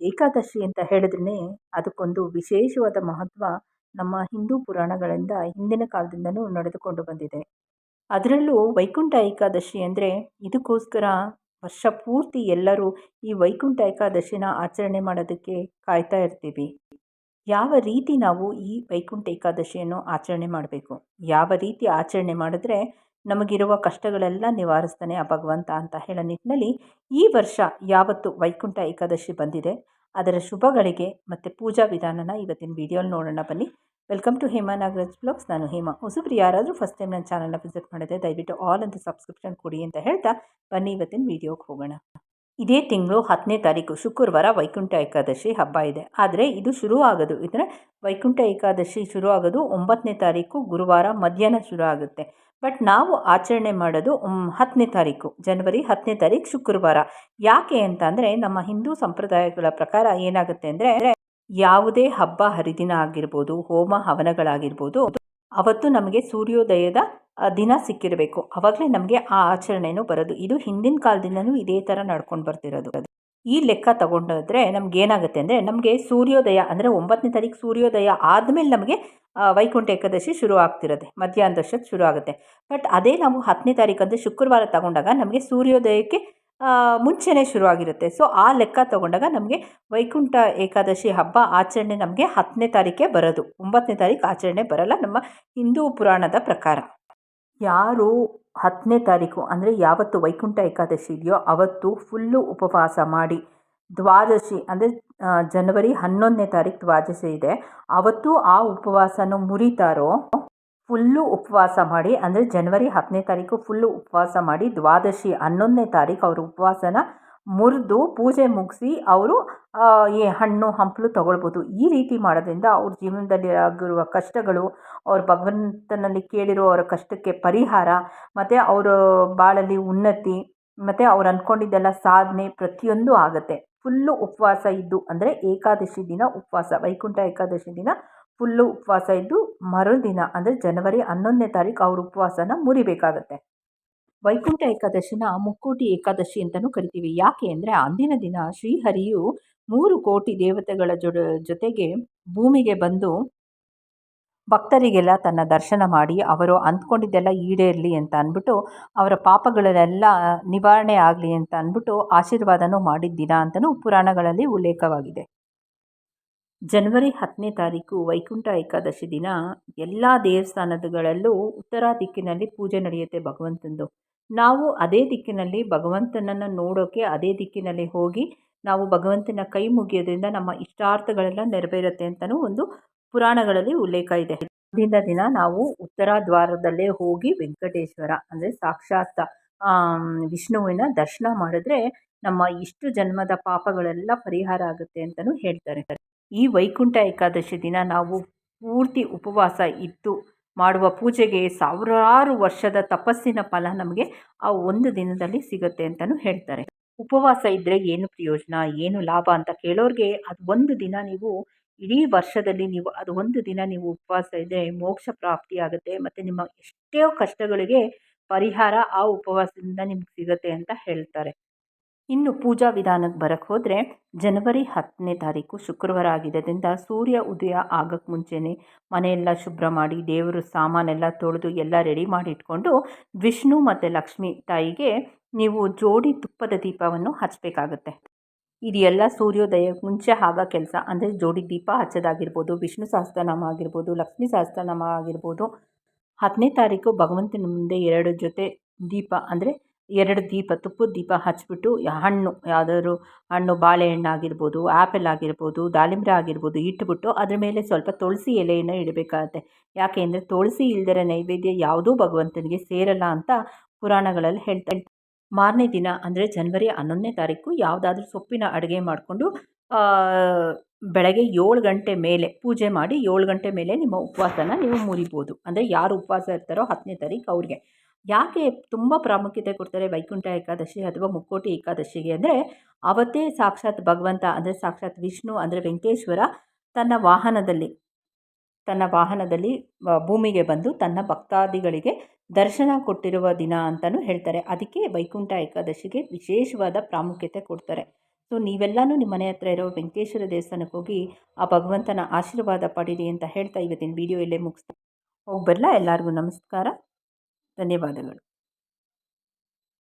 ಏಕಾದಶಿ ಅಂತ ಹೇಳಿದ್ರೇ ಅದಕ್ಕೊಂದು ವಿಶೇಷವಾದ ಮಹತ್ವ ನಮ್ಮ ಹಿಂದೂ ಪುರಾಣಗಳಿಂದ ಹಿಂದಿನ ಕಾಲದಿಂದಲೂ ನಡೆದುಕೊಂಡು ಬಂದಿದೆ. ಅದರಲ್ಲೂ ವೈಕುಂಠ ಏಕಾದಶಿ ಅಂದರೆ ಇದಕ್ಕೋಸ್ಕರ ವರ್ಷ ಪೂರ್ತಿ ಎಲ್ಲರೂ ಈ ವೈಕುಂಠ ಏಕಾದಶಿನ ಆಚರಣೆ ಮಾಡೋದಕ್ಕೆ ಕಾಯ್ತಾ ಇರ್ತೀವಿ. ಯಾವ ರೀತಿ ನಾವು ಈ ವೈಕುಂಠ ಏಕಾದಶಿಯನ್ನು ಆಚರಣೆ ಮಾಡಬೇಕು? ಯಾವ ರೀತಿ ಆಚರಣೆ ಮಾಡಿದ್ರೆ ನಮಗಿರುವ ಕಷ್ಟಗಳೆಲ್ಲ ನಿವಾರಿಸ್ತಾನೆ ಆ ಭಗವಂತ ಅಂತ ಹೇಳೋ ನಿಟ್ಟಿನಲ್ಲಿ ಈ ವರ್ಷ ಯಾವತ್ತು ವೈಕುಂಠ ಏಕಾದಶಿ ಬಂದಿದೆ, ಅದರ ಶುಭಗಳಿಗೆ ಮತ್ತು ಪೂಜಾ ವಿಧಾನನ ಇವತ್ತಿನ ವೀಡಿಯೋಲಿ ನೋಡೋಣ ಬನ್ನಿ. Welcome to Hema Nagaraj blogs ನಾನು ಹೇಮಾ. ಹೊಸಬ್ರು ಯಾರಾದರೂ ಫಸ್ಟ್ ಟೈಮ್ ನನ್ನ ಚಾನಲ್ನ ವಿಸಿಟ್ ಮಾಡಿದೆ ದಯವಿಟ್ಟು ಆಲ್ ಅಂತ ಸಬ್ಸ್ಕ್ರಿಪ್ಷನ್ ಕೊಡಿ ಅಂತ ಹೇಳ್ತಾ ಬನ್ನಿ ಇವತ್ತಿನ ವಿಡಿಯೋಗೆ ಹೋಗೋಣ. ಇದೇ ತಿಂಗಳು ಹತ್ತನೇ ತಾರೀಕು ಶುಕ್ರವಾರ ವೈಕುಂಠ ಏಕಾದಶಿ ಹಬ್ಬ ಇದೆ. ಆದರೆ ಇದು ಶುರು ಆಗೋದು, ಇದರ ವೈಕುಂಠ ಏಕಾದಶಿ ಶುರು ಆಗೋದು ಒಂಬತ್ತನೇ ತಾರೀಕು ಗುರುವಾರ ಮಧ್ಯಾಹ್ನ ಶುರು ಆಗುತ್ತೆ. ಬಟ್ ನಾವು ಆಚರಣೆ ಮಾಡೋದು ಹತ್ತನೇ ತಾರೀಕು, ಜನವರಿ ಹತ್ತನೇ ತಾರೀಕು ಶುಕ್ರವಾರ. ಯಾಕೆ ಅಂತ ನಮ್ಮ ಹಿಂದೂ ಸಂಪ್ರದಾಯಗಳ ಪ್ರಕಾರ ಏನಾಗುತ್ತೆ ಅಂದರೆ, ಯಾವುದೇ ಹಬ್ಬ, ಹರಿದಿನ ಆಗಿರ್ಬೋದು, ಹೋಮ, ಹವನಗಳಾಗಿರ್ಬೋದು, ಅವತ್ತು ನಮಗೆ ಸೂರ್ಯೋದಯದ ದಿನ ಸಿಕ್ಕಿರಬೇಕು. ಅವಾಗಲೇ ನಮಗೆ ಆ ಆಚರಣೆನೂ ಬರೋದು. ಇದು ಹಿಂದಿನ ಕಾಲದಿಂದನೂ ಇದೇ ಥರ ನಡ್ಕೊಂಡು ಬರ್ತಿರೋದು. ಈ ಲೆಕ್ಕ ತಗೊಂಡೋದ್ರೆ ನಮ್ಗೆ ಏನಾಗುತ್ತೆ ಅಂದರೆ ನಮಗೆ ಸೂರ್ಯೋದಯ ಅಂದರೆ ಒಂಬತ್ತನೇ ತಾರೀಕು ಸೂರ್ಯೋದಯ ಆದಮೇಲೆ ನಮಗೆ ವೈಕುಂಠ ಏಕಾದಶಿ ಶುರು ಆಗ್ತಿರುತ್ತೆ ಮಧ್ಯಾಹ್ನದಷ್ಟಕ್ಕೆ ಶುರು ಆಗುತ್ತೆ. ಬಟ್ ಅದೇ ನಾವು ಹತ್ತನೇ ತಾರೀಕು ಅಂದರೆ ಶುಕ್ರವಾರ ತಗೊಂಡಾಗ ನಮಗೆ ಸೂರ್ಯೋದಯಕ್ಕೆ ಮುಂಚೆನೇ ಶುರುವಾಗಿರುತ್ತೆ ಸೊ ಆ ಲೆಕ್ಕ ತಗೊಂಡಾಗ ನಮಗೆ ವೈಕುಂಠ ಏಕಾದಶಿ ಹಬ್ಬ ಆಚರಣೆ ನಮಗೆ ಹತ್ತನೇ ತಾರೀಕೆ ಬರೋದು. ಒಂಬತ್ತನೇ ತಾರೀಕು ಆಚರಣೆ ಬರಲ್ಲ, ನಮ್ಮ ಹಿಂದೂ ಪುರಾಣದ ಪ್ರಕಾರ. ಯಾರು ಹತ್ತನೇ ತಾರೀಕು ಅಂದರೆ ಯಾವತ್ತು ವೈಕುಂಠ ಏಕಾದಶಿ ಇದೆಯೋ ಅವತ್ತು ಫುಲ್ಲು ಉಪವಾಸ ಮಾಡಿ. ದ್ವಾದಶಿ ಅಂದರೆ ಜನವರಿ ಹನ್ನೊಂದನೇ ತಾರೀಕು ದ್ವಾದಶಿ ಇದೆ. ಅವತ್ತು ಆ ಉಪವಾಸನ ಮುರಿತಾರೋ ಫುಲ್ಲು ಉಪವಾಸ ಮಾಡಿ, ಅಂದರೆ ಜನವರಿ ಹತ್ತನೇ ತಾರೀಕು ಫುಲ್ಲು ಉಪವಾಸ ಮಾಡಿ, ದ್ವಾದಶಿ ಹನ್ನೊಂದನೇ ತಾರೀಕು ಅವರು ಉಪವಾಸನ ಮುರಿದು ಪೂಜೆ ಮುಗಿಸಿ ಅವರು ಈ ಹಣ್ಣು, ಹಂಪಲು ತಗೊಳ್ಬೋದು. ಈ ರೀತಿ ಮಾಡೋದ್ರಿಂದ ಅವ್ರ ಜೀವನದಲ್ಲಿ ಆಗಿರುವ ಕಷ್ಟಗಳು, ಅವ್ರ ಭಗವಂತನಲ್ಲಿ ಕೇಳಿರೋ ಅವರ ಕಷ್ಟಕ್ಕೆ ಪರಿಹಾರ, ಮತ್ತು ಅವರ ಬಾಳಲ್ಲಿ ಉನ್ನತಿ, ಮತ್ತು ಅವ್ರು ಅಂದ್ಕೊಂಡಿದ್ದೆಲ್ಲ ಸಾಧನೆ ಪ್ರತಿಯೊಂದು ಆಗುತ್ತೆ. ಫುಲ್ಲು ಉಪವಾಸ ಇದ್ದು, ಅಂದರೆ ಏಕಾದಶಿ ದಿನ ಉಪವಾಸ, ವೈಕುಂಠ ಏಕಾದಶಿ ದಿನ ಫುಲ್ಲು ಉಪವಾಸ ಇದ್ದು, ಮರುದಿನ, ಅಂದರೆ ಜನವರಿ ಹನ್ನೊಂದನೇ ತಾರೀಕು ಅವ್ರ ಉಪವಾಸನ ಮುರಿಬೇಕಾಗತ್ತೆ. ವೈಕುಂಠ ಏಕಾದಶಿನ ಮುಕ್ಕೋಟಿ ಏಕಾದಶಿ ಅಂತಲೂ ಕರಿತೀವಿ. ಯಾಕೆ ಅಂದರೆ ಅಂದಿನ ದಿನ ಶ್ರೀಹರಿಯು ಮೂರು ಕೋಟಿ ದೇವತೆಗಳ ಜೊತೆಗೆ ಭೂಮಿಗೆ ಬಂದು ಭಕ್ತರಿಗೆಲ್ಲ ತನ್ನ ದರ್ಶನ ಮಾಡಿ ಅವರು ಅಂದ್ಕೊಂಡಿದ್ದೆಲ್ಲ ಈಡೇರಲಿ ಅಂತ ಅಂದ್ಬಿಟ್ಟು, ಅವರ ಪಾಪಗಳನ್ನೆಲ್ಲ ನಿವಾರಣೆ ಆಗಲಿ ಅಂತ ಅಂದ್ಬಿಟ್ಟು ಆಶೀರ್ವಾದನೂ ಮಾಡಿದ ದಿನ ಅಂತಲೂ ಪುರಾಣಗಳಲ್ಲಿ ಉಲ್ಲೇಖವಾಗಿದೆ. ಜನವರಿ ಹತ್ತನೇ ತಾರೀಕು ವೈಕುಂಠ ಏಕಾದಶಿ ದಿನ ಎಲ್ಲ ದೇವಸ್ಥಾನಗಳಲ್ಲೂ ಉತ್ತರ ದಿಕ್ಕಿನಲ್ಲಿ ಪೂಜೆ ನಡೆಯುತ್ತೆ ಭಗವಂತಂದು. ನಾವು ಅದೇ ದಿಕ್ಕಿನಲ್ಲಿ ಭಗವಂತನನ್ನು ನೋಡೋಕ್ಕೆ ಅದೇ ದಿಕ್ಕಿನಲ್ಲಿ ಹೋಗಿ ನಾವು ಭಗವಂತನ ಕೈ ಮುಗಿಯೋದ್ರಿಂದ ನಮ್ಮ ಇಷ್ಟಾರ್ಥಗಳೆಲ್ಲ ನೆರವೇರುತ್ತೆ ಅಂತಲೂ ಒಂದು ಪುರಾಣಗಳಲ್ಲಿ ಉಲ್ಲೇಖ ಇದೆ. ಹಿಂದಿನ ದಿನ ನಾವು ಉತ್ತರ ದ್ವಾರದಲ್ಲೇ ಹೋಗಿ ವೆಂಕಟೇಶ್ವರ, ಅಂದರೆ ಸಾಕ್ಷಾತ್ ವಿಷ್ಣುವಿನ ದರ್ಶನ ಮಾಡಿದ್ರೆ ನಮ್ಮ ಇಷ್ಟು ಜನ್ಮದ ಪಾಪಗಳೆಲ್ಲ ಪರಿಹಾರ ಆಗುತ್ತೆ ಅಂತಲೂ ಹೇಳ್ತಾರೆ. ಈ ವೈಕುಂಠ ಏಕಾದಶಿ ದಿನ ನಾವು ಪೂರ್ತಿ ಉಪವಾಸ ಇದ್ದು ಮಾಡುವ ಪೂಜೆಗೆ ಸಾವಿರಾರು ವರ್ಷದ ತಪಸ್ಸಿನ ಫಲ ನಮಗೆ ಆ ಒಂದು ದಿನದಲ್ಲಿ ಸಿಗುತ್ತೆ ಅಂತಲೂ ಹೇಳ್ತಾರೆ. ಉಪವಾಸ ಇದ್ದರೆ ಏನು ಪ್ರಯೋಜನ, ಏನು ಲಾಭ ಅಂತ ಕೇಳೋರಿಗೆ ಅದು ಒಂದು ದಿನ ನೀವು, ಇಡೀ ವರ್ಷದಲ್ಲಿ ನೀವು, ಅದು ಒಂದು ದಿನ ನೀವು ಉಪವಾಸ ಇದ್ದರೆ ಮೋಕ್ಷ ಪ್ರಾಪ್ತಿ ಆಗುತ್ತೆ ಮತ್ತು ನಿಮ್ಮ ಎಷ್ಟೇ ಕಷ್ಟಗಳಿಗೆ ಪರಿಹಾರ ಆ ಉಪವಾಸದಿಂದ ನಿಮ್ಗೆ ಸಿಗುತ್ತೆ ಅಂತ ಹೇಳ್ತಾರೆ. ಇನ್ನು ಪೂಜಾ ವಿಧಾನಕ್ಕೆ ಬರೋಕ್ಕೆ ಹೋದರೆ ಜನವರಿ ಹತ್ತನೇ ತಾರೀಕು ಶುಕ್ರವಾರ ಆಗಿದ್ದರಿಂದ ಸೂರ್ಯ ಉದಯ ಆಗಕ್ಕೆ ಮುಂಚೆನೇ ಮನೆಯೆಲ್ಲ ಶುಭ್ರ ಮಾಡಿ, ದೇವರು ಸಾಮಾನೆಲ್ಲ ತೊಳೆದು ಎಲ್ಲ ರೆಡಿ ಮಾಡಿ ಇಟ್ಕೊಂಡು ವಿಷ್ಣು ಮತ್ತು ಲಕ್ಷ್ಮಿ ತಾಯಿಗೆ ನೀವು ಜೋಡಿ ತುಪ್ಪದ ದೀಪವನ್ನು ಹಚ್ಚಬೇಕಾಗತ್ತೆ ಇದೆಲ್ಲ ಸೂರ್ಯೋದಯಕ್ಕೆ ಮುಂಚೆ ಆಗ ಕೆಲಸ. ಅಂದರೆ ಜೋಡಿ ದೀಪ ಹಚ್ಚೋದಾಗಿರ್ಬೋದು, ವಿಷ್ಣು ಸಹಸ್ರನಾಮ ಆಗಿರ್ಬೋದು, ಲಕ್ಷ್ಮೀ ಸಹಸ್ರನಾಮ ಆಗಿರ್ಬೋದು. ಹತ್ತನೇ ತಾರೀಕು ಭಗವಂತನ ಮುಂದೆ ಎರಡು ಜೊತೆ ದೀಪ ಅಂದರೆ ಎರಡು ದೀಪ ತುಪ್ಪದ ದೀಪ ಹಚ್ಚಿಬಿಟ್ಟು ಹಣ್ಣು, ಯಾವುದಾದ್ರು ಹಣ್ಣು, ಬಾಳೆಹಣ್ಣು ಆಗಿರ್ಬೋದು ಆ್ಯಪಲ್ ಆಗಿರ್ಬೋದು ದಾಳಿಂಬ್ರೆ ಆಗಿರ್ಬೋದು ಇಟ್ಬಿಟ್ಟು ಅದ್ರ ಮೇಲೆ ಸ್ವಲ್ಪ ತುಳಸಿ ಎಲೆಯನ್ನು ಇಡಬೇಕಾಗತ್ತೆ. ಯಾಕೆ ಅಂದರೆ ತುಳಸಿ ಇಲ್ದರೆ ನೈವೇದ್ಯ ಯಾವುದೂ ಭಗವಂತನಿಗೆ ಸೇರಲ್ಲ ಅಂತ ಪುರಾಣಗಳಲ್ಲಿ ಹೇಳ್ತಾ ಮಾರನೇ ದಿನ ಅಂದರೆ ಜನವರಿ ಹನ್ನೊಂದನೇ ತಾರೀಕು ಯಾವುದಾದ್ರೂ ಸೊಪ್ಪಿನ ಅಡುಗೆ ಮಾಡಿಕೊಂಡು ಬೆಳಗ್ಗೆ ಏಳು ಗಂಟೆ ಮೇಲೆ ಪೂಜೆ ಮಾಡಿ ಏಳು ಗಂಟೆ ಮೇಲೆ ನಿಮ್ಮ ಉಪವಾಸನ ನೀವು ಮುರಿಬೋದು. ಅಂದರೆ ಯಾರು ಉಪವಾಸ ಇರ್ತಾರೋ ಹತ್ತನೇ ತಾರೀಕು ಅವ್ರಿಗೆ. ಯಾಕೆ ತುಂಬ ಪ್ರಾಮುಖ್ಯತೆ ಕೊಡ್ತಾರೆ ವೈಕುಂಠ ಏಕಾದಶಿ ಅಥವಾ ಮುಕ್ಕೋಟಿ ಏಕಾದಶಿಗೆ ಅಂದರೆ ಅವತ್ತೇ ಸಾಕ್ಷಾತ್ ಭಗವಂತ ಅಂದರೆ ಸಾಕ್ಷಾತ್ ವಿಷ್ಣು ಅಂದರೆ ವೆಂಕಟೇಶ್ವರ ತನ್ನ ವಾಹನದಲ್ಲಿ ತನ್ನ ವಾಹನದಲ್ಲಿ ಭೂಮಿಗೆ ಬಂದು ತನ್ನ ಭಕ್ತಾದಿಗಳಿಗೆ ದರ್ಶನ ಕೊಟ್ಟಿರುವ ದಿನ ಅಂತಲೂ ಹೇಳ್ತಾರೆ. ಅದಕ್ಕೆ ವೈಕುಂಠ ಏಕಾದಶಿಗೆ ವಿಶೇಷವಾದ ಪ್ರಾಮುಖ್ಯತೆ ಕೊಡ್ತಾರೆ. ಸೊ ನೀವೆಲ್ಲನೂ ನಿಮ್ಮ ಮನೆ ಹತ್ರ ಇರೋ ವೆಂಕಟೇಶ್ವರ ದೇವಸ್ಥಾನಕ್ಕೆ ಹೋಗಿ ಆ ಭಗವಂತನ ಆಶೀರ್ವಾದ ಪಡೀರಿ ಅಂತ ಹೇಳ್ತಾ ಇವತ್ತಿನ ವಿಡಿಯೋ ಇಲ್ಲೇ ಮುಗಿಸ್ತಾ ಹೋಗಿ ಬರಲಾ? ಎಲ್ಲರಿಗೂ ನಮಸ್ಕಾರ. ధన్యవాదములు